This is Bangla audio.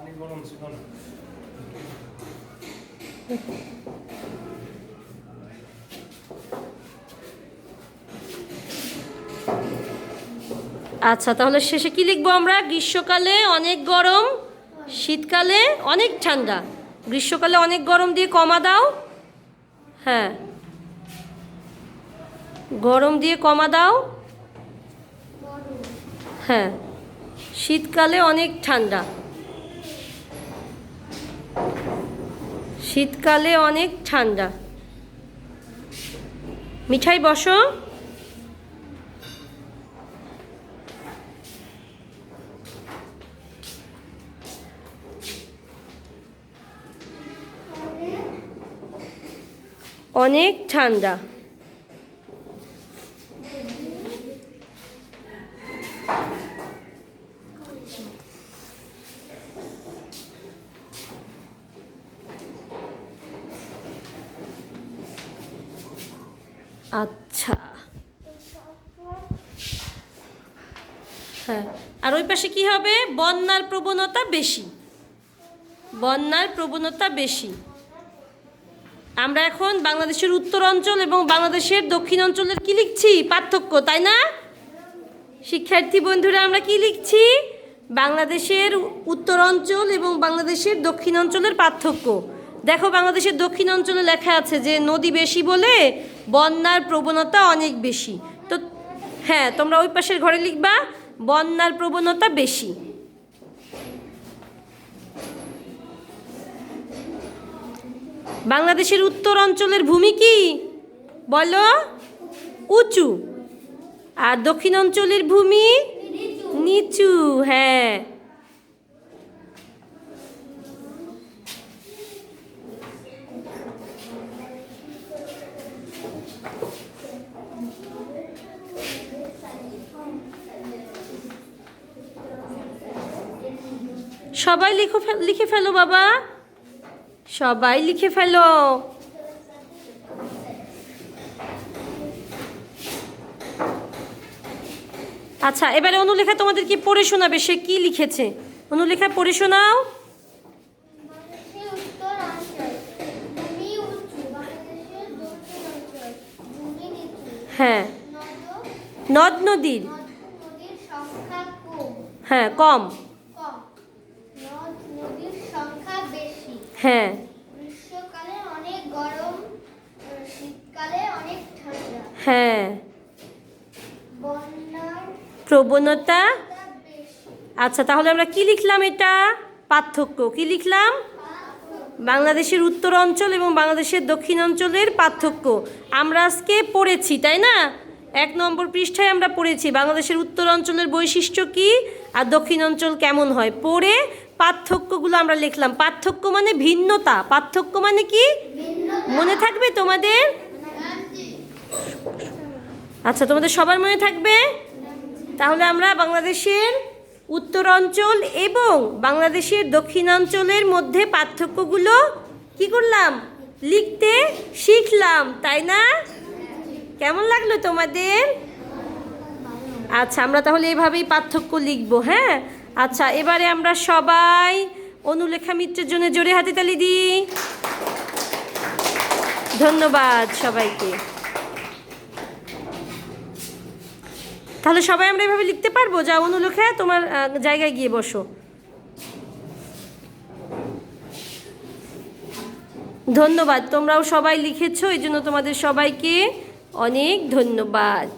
পানি গরম ছিল না। আচ্ছা তাহলে শেষে কি লিখব আমরা? গ্রীষ্মকালে অনেক গরম শীতকালে অনেক ঠান্ডা। গ্রীষ্মকালে অনেক গরম দিয়ে কমা দাও। হ্যাঁ। গরম দিয়ে কমা দাও। হ্যাঁ। শীতকালে অনেক ঠান্ডা। শীতকালে অনেক ঠান্ডা। মিঠাই বসো। অনেক ঠান্ডা। আচ্ছা। হ্যাঁ। আর ওই পাশে কি হবে? বন্যার প্রবণতা বেশি। বন্যার প্রবণতা বেশি। আমরা এখন বাংলাদেশের উত্তর অঞ্চল এবং বাংলাদেশের দক্ষিণ অঞ্চলের কি লিখছি? পার্থক্য, তাই না? শিক্ষার্থী বন্ধুরা, আমরা কি লিখছি? বাংলাদেশের উত্তর অঞ্চল এবং বাংলাদেশের দক্ষিণ অঞ্চলের পার্থক্য। দেখো, বাংলাদেশের দক্ষিণ অঞ্চলে লেখা আছে যে, নদী বেশি বলে বন্যার প্রবণতা অনেক বেশি। তো হ্যাঁ তোমরা ওই পাশের ঘরে লিখবা, বন্যার প্রবণতা বেশি। বাংলাদেশের উত্তর অঞ্চলের ভূমি কি? বলো, উঁচু। আর দক্ষিণ অঞ্চলের ভূমি নিচু। হ্যাঁ। সবাই লিখো লিখে ফেলো বাবা। সবাই লিখে ফেলো। আচ্ছা এবারে অনুলেখা তোমাদের কি পড়ে শোনাবে? সে কি লিখেছে? অনুলেখা পড়ে শোনাও। হ্যাঁ। নদ নদ নদীর। হ্যাঁ কম কম নদ নদীর সংখ্যা বেশি হ্যাঁ। গ্রীষ্মকালে অনেক গরম শীতকালে অনেক ঠান্ডা। হ্যাঁ। বন্যার প্রবণতা? আচ্ছা তাহলে আমরা কি লিখলাম এটা? পার্থক্য। কি লিখলাম? বাংলাদেশের উত্তর অঞ্চল এবং বাংলাদেশের দক্ষিণ অঞ্চলের পার্থক্য। আমরা আজকে পড়েছি তাই না? এক নম্বর পৃষ্ঠায় আমরা পড়েছি বাংলাদেশের উত্তর অঞ্চলের বৈশিষ্ট্য কি? আর দক্ষিণ অঞ্চল কেমন হয়? পড়ে পার্থক্যগুলো আমরা লিখলাম। পার্থক্য মানে ভিন্নতা। পার্থক্য মানে কি? মনে থাকবে তোমাদের? আচ্ছা তোমাদের সবার মনে থাকবে? তাহলে আমরা বাংলাদেশের উত্তর অঞ্চল এবং বাংলাদেশের দক্ষিণাঞ্চলের মধ্যে পার্থক্যগুলো কি করলাম? লিখতে শিখলাম তাই না? কেমন লাগল তোমাদের? আচ্ছা আমরা তাহলে এভাবেই পার্থক্য লিখব হ্যাঁ? আচ্ছা এবারে আমরা সবাই অনুলেখা মিত্রের জন্য জোরে হাতে তালি দিই। ধন্যবাদ সবাইকে। তাহলে সবাই আমরা এভাবে লিখতে পারব? যা অনুলেখা, তোমার জায়গায় গিয়ে বসো। ধন্যবাদ, তোমরাও সবাই লিখেছো, এই জন্য তোমাদের সবাইকে অনেক ধন্যবাদ।